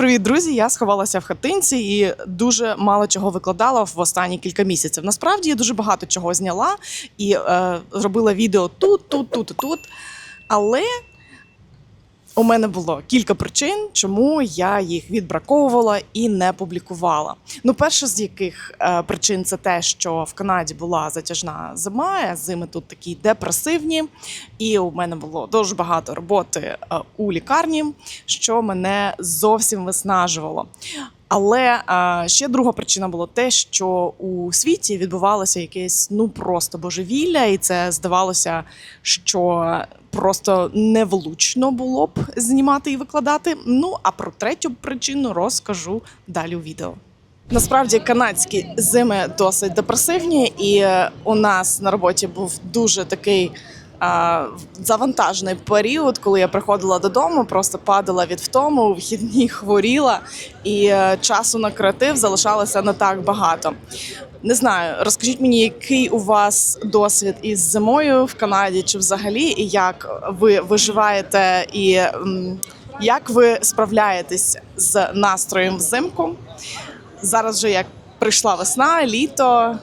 Привіт, друзі! Я сховалася в хатинці і дуже мало чого викладала в останні кілька місяців. Насправді я дуже багато чого зняла і е, зробила відео тут, тут, тут тут. Але у мене було кілька причин, чому я їх відбраковувала і не публікувала. Ну, перша з яких е, причин це те, що в Канаді була затяжна зима, а зими тут такі депресивні, і у мене було дуже багато роботи е, у лікарні, що мене зовсім виснажувало. Але е, ще друга причина була те, що у світі відбувалося якесь ну просто божевілля, і це здавалося, що просто невлучно було б знімати і викладати. Ну а про третю причину розкажу далі у відео. Насправді канадські зими досить депресивні, і е, у нас на роботі був дуже такий а, завантажений період, коли я приходила додому, просто падала від втому, у вихідні хворіла, і е, часу на креатив залишалося не так багато. Не знаю, розкажіть мені, який у вас досвід із зимою в Канаді, чи взагалі, і як ви виживаєте, і як ви справляєтесь з настроєм взимку? Зараз вже як прийшла весна, літо.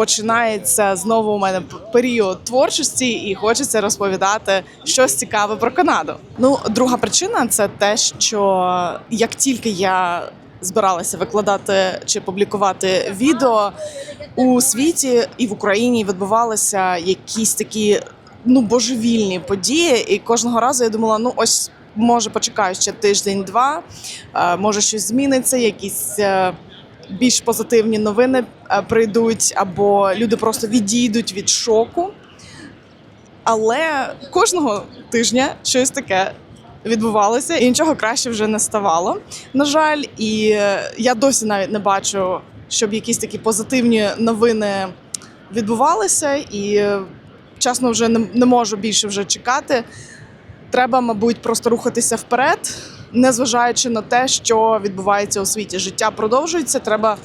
Починається знову у мене період творчості, і хочеться розповідати щось цікаве про Канаду. Ну, друга причина це те, що як тільки я збиралася викладати чи публікувати відео у світі і в Україні відбувалися якісь такі ну божевільні події, і кожного разу я думала, ну ось може почекаю ще тиждень-два, е, може щось зміниться, якісь. е, більш позитивні новини прийдуть, або люди просто відійдуть від шоку. Але кожного тижня щось таке відбувалося, і нічого краще вже не ставало. На жаль, і е, я досі навіть не бачу, щоб якісь такі позитивні новини відбувалися, і е, чесно, вже не можу більше вже чекати. Треба, мабуть, просто рухатися вперед, незважаючи на те, що відбувається у світі. Життя продовжується. Треба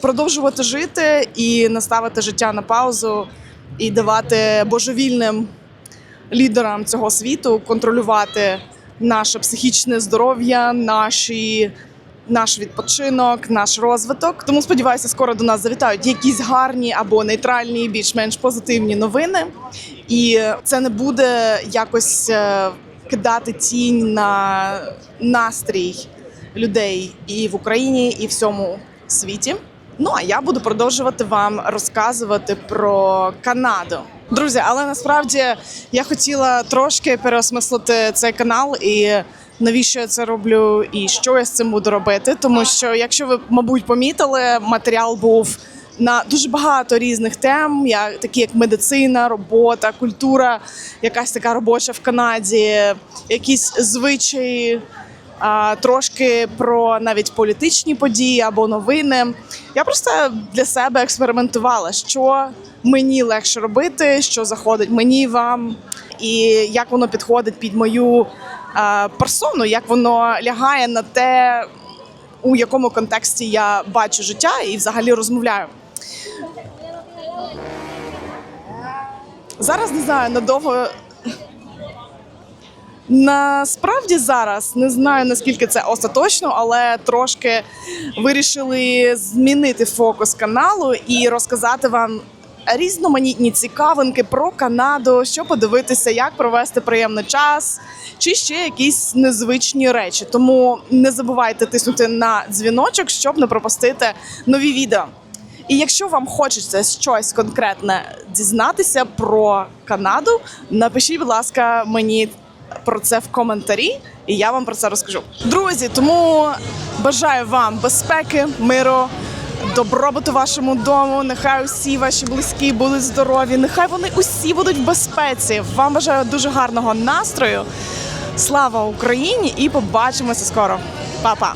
продовжувати жити і не ставити життя на паузу і давати божевільним лідерам цього світу контролювати наше психічне здоров'я, наші. Наш відпочинок, наш розвиток. Тому сподіваюся, скоро до нас завітають якісь гарні або нейтральні, більш-менш позитивні новини. І це не буде якось е, кидати тінь на настрій людей і в Україні, і в всьому світі. Ну а я буду продовжувати вам розказувати про Канаду. Друзі, але насправді я хотіла трошки переосмислити цей канал і навіщо я це роблю, і що я з цим буду робити. Тому що, якщо ви, мабуть, помітили, матеріал був на дуже багато різних тем, як такі як медицина, робота, культура, якась така робоча в Канаді, якісь звичаї. Трошки про навіть політичні події або новини. Я просто для себе експериментувала, що мені легше робити, що заходить мені вам, і як воно підходить під мою персону, як воно лягає на те, у якому контексті я бачу життя і взагалі розмовляю. Зараз не знаю, надовго Насправді зараз не знаю наскільки це остаточно, але трошки вирішили змінити фокус каналу і розказати вам різноманітні цікавинки про Канаду, що подивитися, як провести приємний час, чи ще якісь незвичні речі. Тому не забувайте тиснути на дзвіночок, щоб не пропустити нові відео. І якщо вам хочеться щось конкретне дізнатися про Канаду, напишіть, будь ласка, мені про це в коментарі, і я вам про це розкажу. Друзі, тому бажаю вам безпеки, миру, добробуту вашому дому. Нехай усі ваші близькі будуть здорові. Нехай вони усі будуть в безпеці. Вам бажаю дуже гарного настрою. Слава Україні! І побачимося скоро. Па-па!